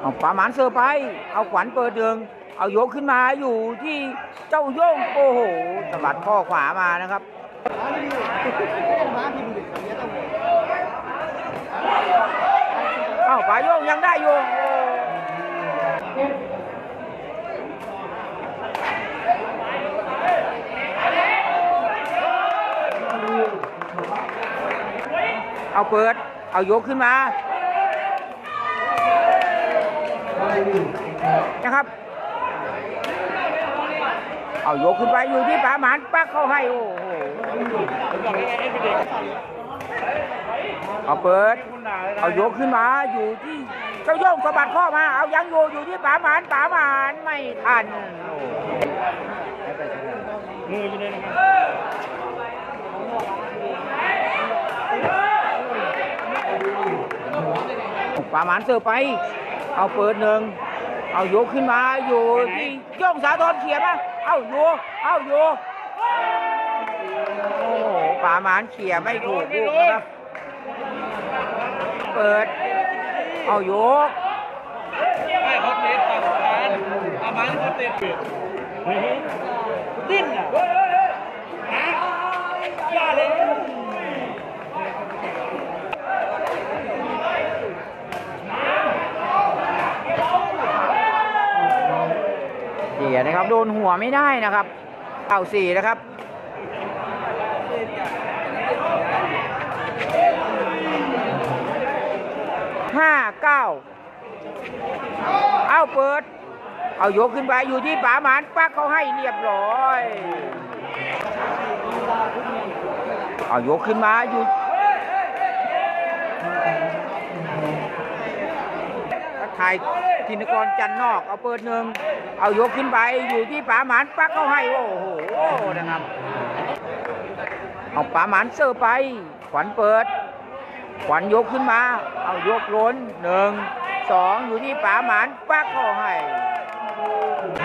เอาปาหมานเซอร์ไปเอาขวัญเปิดเดือง เอายกขึ้นมาอยู่ที่เจ้าโยงโอ้โหสะบัดข้อขวามานะครับเอ้าปาโยงยังได้อยู่โอ้ เอาเปิด เอายกขึ้นมา นะครับ เอายกขึ้นไปอยู่ที่ป่าหมานปักเข้าให้ โอ้โหเอาเปิด เอายกขึ้นมาอยู่ที่เจ้าโย่งสะบัดข้อมา เอายังอยู่อยู่ที่ป่าหมานป่าหมานไม่ทันโอ้มืออยู่เลยนะครับ ป่าหมานเสือไป เอาเปิดหนึ่งเอายกขึ้นมาอยู่ที่โย่งสาธรเขียมาเอาอยู่เอาอยู่โอ้โหป่าหมานเขี่ยไม่ถูกลูกนะครับเปิด เอายกไม่เขาเตะต่างกันอามันเขาเตะเปลี่ยนดิ้นอะอย่าเลย เขี่ย นะครับ โดนหัวไม่ได้นะครับเอาสี่นะครับ ห้าเก้า เอาเปิด เอายกขึ้นไปอยู่ที่ป่าหมานปักเขาให้เรียบร้อย เอายกขึ้นมาอยู่ ทักทายธินกรจันนอกเอาเปิดหนึ่งเอายกขึ้นไปอยู่ที่ป่าหมานปักเข้าให้โอ้โหนะครับเอาป่าหมานเซอร์ไปขวัญเปิด ขวัญยกขึ้นมา เอายกล้นหนึ่งสองอยู่ที่ป่าหมานปักเข้าให้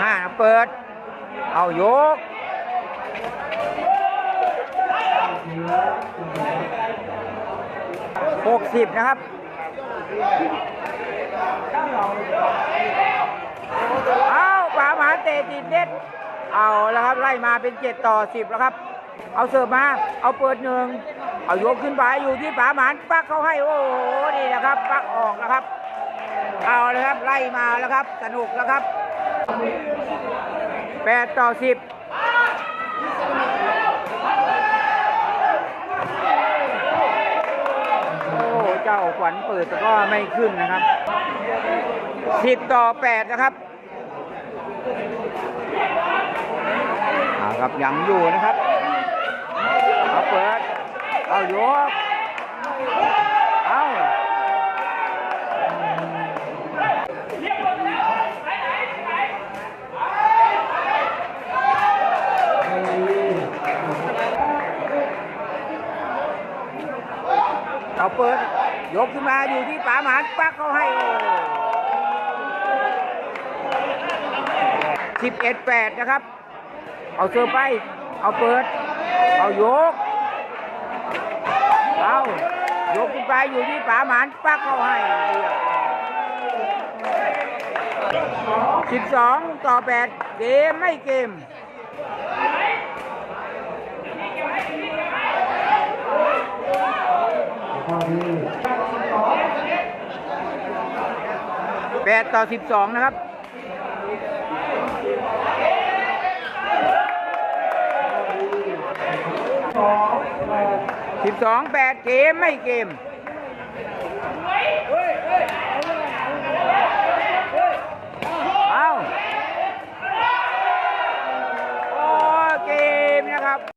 ห้าเปิด เอายกหกสิบนะครับ เอาป่าหมาเตะติดเน็ตเอาแล้วครับไล่มาเป็นเจ็ดต่อสิบแล้วครับ เอาเสิร์ฟมา เอาเปิดหนึ่งเอายกขึ้นไปอยู่ที่ป่าหมานปักเขาให้โอ้โหนี่นะครับ ปักออกนะครับ เอาเลยครับไล่มาแล้วครับ สนุกแล้วครับแปดต่อสิบ โอ้เจ้าขวัญเปิดแต่ก็ไม่ขึ้นนะครับสิบต่อแปดนะครับอาครับยังอยู่นะครับเอาเปิด เอายกเอาเอาเปิด ยกขึ้นมาอยู่ที่ป่าหมานปักเขาให้โอ้สิบเอ็ดแปดนะครับ เอาเซอร์ไป เอาเปิด เอายก เอายกขึ้นไปอยู่ที่ป่าหมานปักเขาให้สิบสองต่อแปดเกมไม่เกม แปดต่อสิบสองนะครับสิบสองแปดเกมไม่เกม